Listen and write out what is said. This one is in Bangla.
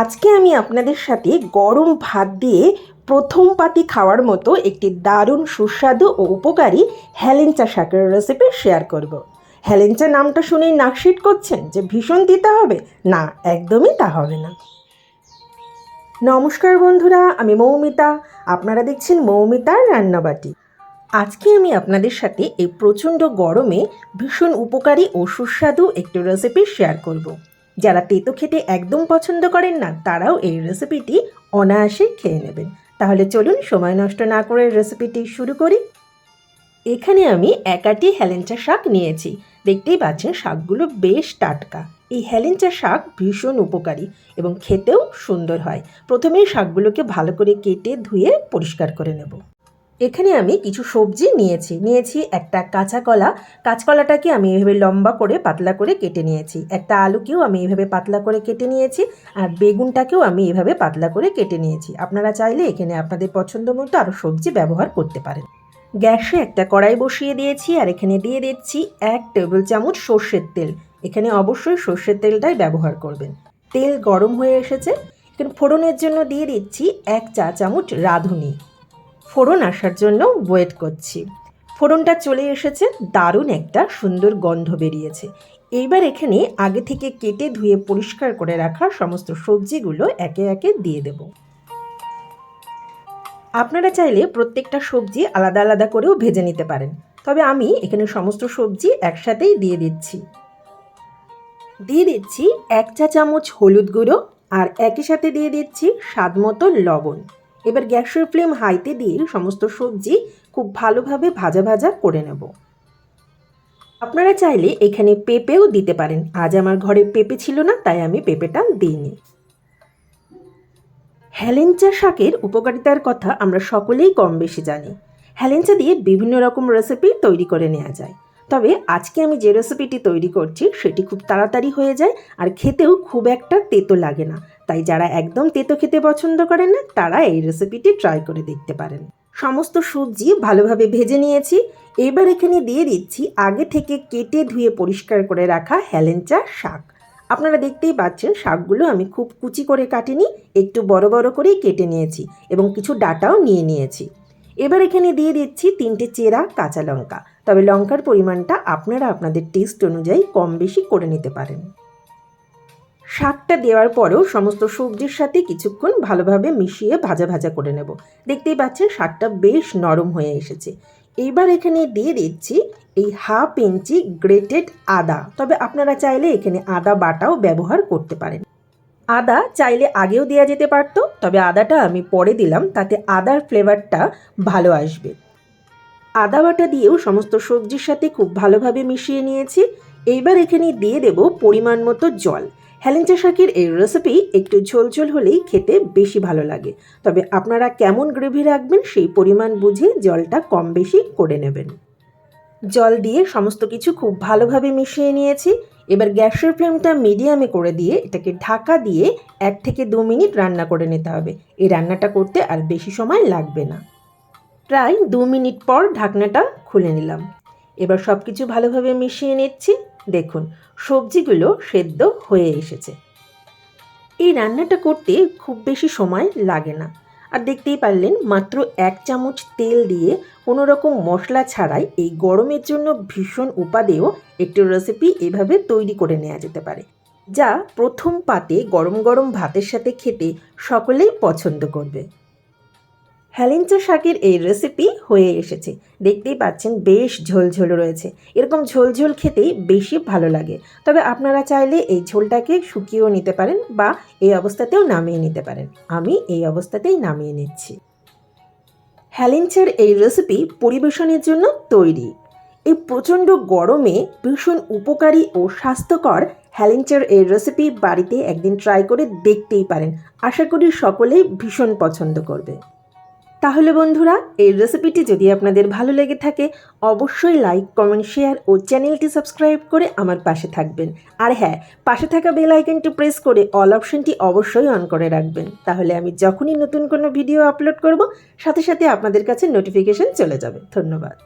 আজকে আমি আপনাদের সাথে গরম ভাত দিয়ে প্রথম পাতি খাওয়ার মতো একটি দারুণ সুস্বাদু ও উপকারী হেলেঞ্চা শাকের রেসিপি শেয়ার করব। হেলেঞ্চা নামটা শুনেই নাকশিট করছেন যে ভীষণ দিতে হবে না, একদমই তা হবে না নমস্কার বন্ধুরা, আমি মৌমিতা আপনারা দেখছেন মৌমিতার রান্নাবাটি আজকে আমি আপনাদের সাথে এই প্রচণ্ড গরমে ভীষণ উপকারী ও সুস্বাদু একটি রেসিপি শেয়ার করব। যারা তেতো খেতে একদম পছন্দ করেন না, তারাও এই রেসিপিটি অনায়াসে খেয়ে নেবেন। তাহলে চলুন সময় নষ্ট না করে রেসিপিটি শুরু করি। এখানে আমি একাটি হেলেঞ্চা শাক নিয়েছি। দেখতেই পাচ্ছেন শাকগুলো বেশ টাটকা। এই হেলেঞ্চা শাক ভীষণ উপকারী এবং খেতেও সুন্দর হয়। প্রথমেই শাকগুলোকে ভালো করে কেটে ধুয়ে পরিষ্কার করে নেব। এখানে আমি কিছু সবজি নিয়েছি। নিয়েছি একটা কাঁচা কলা। কাঁচকলাটাকে আমি এভাবে লম্বা করে পাতলা করে কেটে নিয়েছি। একটা আলুকেও আমি এভাবে পাতলা করে কেটে নিয়েছি আর বেগুনটাকেও আমি এভাবে পাতলা করে কেটে নিয়েছি। আপনারা চাইলে এখানে আপনাদের পছন্দ মতো আরও সবজি ব্যবহার করতে পারেন। গ্যাসে একটা কড়াই বসিয়ে দিয়েছি আর এখানে দিয়ে দিচ্ছি এক টেবিল চামচ সর্ষের তেল। এখানে অবশ্যই সর্ষের তেলটাই ব্যবহার করবেন। তেল গরম হয়ে এসেছে। এখানে ফোড়নের জন্য দিয়ে দিচ্ছি এক চা চামচ রাঁধুনি। ফোড়ন আসার জন্য ওয়েট করছি। ফোড়নটা চলে এসেছে, দারুণ একটা সুন্দর গন্ধ বেরিয়েছে। এইবার এখানে আগে থেকে কেটে ধুয়ে পরিষ্কার করে রাখা সমস্ত সবজিগুলো একে একে দিয়ে দেব। আপনারা চাইলে প্রত্যেকটা সবজি আলাদা আলাদা করেও ভেজে নিতে পারেন, তবে আমি এখানে সমস্ত সবজি একসাথেই দিয়ে দিচ্ছি। দিয়ে দিচ্ছি এক চা চামচ হলুদ গুঁড়ো আর একই সাথে দিয়ে দিচ্ছি স্বাদ মতো লবণ। এবার গ্যাসের ফ্লেম হাইতে দিয়ে সমস্ত সবজি খুব ভালোভাবে ভাজা ভাজা করে নেব। আপনারা চাইলে এখানে পেঁপেও দিতে পারেন। আজ আমার ঘরে পেঁপে ছিল না, তাই আমি পেঁপেটা দিইনি। হেলেঞ্চা শাকের উপকারিতার কথা আমরা সকলেই কম বেশি জানি। হ্যালেঞ্চা দিয়ে বিভিন্ন রকম রেসিপি তৈরি করে নেওয়া যায়। তবে আজকে আমি যে রেসিপিটি তৈরি করছি, সেটি খুব তাড়াতাড়ি হয়ে যায় আর খেতেও খুব একটা তেতো লাগে না। তাই যারা একদম তেতো খেতে পছন্দ করেন না, তারা এই রেসিপিটি ট্রাই করে দেখতে পারেন। সমস্ত সবজি ভালোভাবে ভেজে নিয়েছি। এবার এখানে দিয়ে দিচ্ছি আগে থেকে কেটে ধুয়ে পরিষ্কার করে রাখা হেলেঞ্চা শাক। আপনারা দেখতেই পাচ্ছেন, শাকগুলো আমি খুব কুচি করে কাটিনি, একটু বড় বড় করেই কেটে নিয়েছি এবং কিছু ডাটাও নিয়ে নিয়েছি। এবার এখানে দিয়ে দিচ্ছি তিনটে চেরা কাঁচা লঙ্কা। তবে লঙ্কার পরিমাণটা আপনারা আপনাদের টেস্ট অনুযায়ী কম বেশি করে নিতে পারেন। শাকটা দেওয়ার পরেও সমস্ত সবজির সাথে কিছুক্ষণ ভালোভাবে মিশিয়ে ভাজা ভাজা করে নেব। দেখতেই পাচ্ছেন শাকটা বেশ নরম হয়ে এসেছে। এইবার এখানে দিয়ে দিচ্ছি এই হাফ ইঞ্চি গ্রেটেড আদা। তবে আপনারা চাইলে এখানে আদা বাটাও ব্যবহার করতে পারেন। আদা চাইলে আগেও দেওয়া যেতে পারতো, তবে আদাটা আমি পরে দিলাম, তাতে আদার ফ্লেভারটা ভালো আসবে। আদা বাটা দিয়েও সমস্ত সবজির সাথে খুব ভালোভাবে মিশিয়ে নিয়েছি। এইবার এখানে দিয়ে দেব পরিমাণ মতো জল। হেলেঞ্চা শাকের এই রেসিপি একটু ঝোলঝোল হলেই খেতে বেশি ভালো লাগে। তবে আপনারা কেমন গ্রেভি রাখবেন সেই পরিমাণ বুঝে জলটা কম বেশি করে নেবেন। জল দিয়ে সমস্ত কিছু খুব ভালোভাবে মিশিয়ে নিয়েছি। এবার গ্যাসের ফ্লেমটা মিডিয়ামে করে দিয়ে এটাকে ঢাকা দিয়ে এক থেকে দু মিনিট রান্না করে নিতে হবে। এই রান্নাটা করতে আর বেশি সময় লাগবে না। প্রায় দু মিনিট পর ঢাকনাটা খুলে নিলাম। এবার সব কিছু ভালোভাবে মিশিয়ে নিচ্ছি। দেখুন, সবজিগুলো সেদ্ধ হয়ে এসেছে। এই রান্নাটা করতে খুব বেশি সময় লাগে না। আর দেখতেই পারলেন মাত্র এক চামচ তেল দিয়ে কোনো রকম মশলা ছাড়াই এই গরমের জন্য ভীষণ উপাদেয় একটি রেসিপি এভাবে তৈরি করে নেওয়া যেতে পারে, যা প্রথম পাতে গরম গরম ভাতের সাথে খেতে সকলেই পছন্দ করবে। হেলেঞ্চা শাকের এই রেসিপি হয়ে এসেছে। দেখতেই পাচ্ছেন বেশ ঝোলঝোল রয়েছে। এরকম ঝোলঝোল খেতেই বেশি ভালো লাগে। তবে আপনারা চাইলে এই ঝোলটাকে শুকিয়েও নিতে পারেন বা এই অবস্থাতেও নামিয়ে নিতে পারেন। আমি এই অবস্থাতেই নামিয়ে নিচ্ছি। হ্যালেঞ্চার এই রেসিপি পরিবেশনের জন্য তৈরি। এই প্রচণ্ড গরমে ভীষণ উপকারী ও স্বাস্থ্যকর হ্যালেঞ্চার এই রেসিপি বাড়িতে একদিন ট্রাই করে দেখতেই পারেন। আশা করি সকলেই ভীষণ পছন্দ করবে। তাহলে বন্ধুরা, এই রেসিপিটি যদি আপনাদের ভালো লেগে থাকে, অবশ্যই লাইক কমেন্ট শেয়ার ও চ্যানেলটি সাবস্ক্রাইব করে আমার পাশে থাকবেন। আর হ্যাঁ পাশে থাকা বেল আইকনটি প্রেস করে অল অপশনটি অবশ্যই অন করে রাখবেন। তাহলে আমি যখনই নতুন কোনো ভিডিও আপলোড করব, সাথে সাথে আপনাদের কাছে নোটিফিকেশন চলে যাবে। ধন্যবাদ।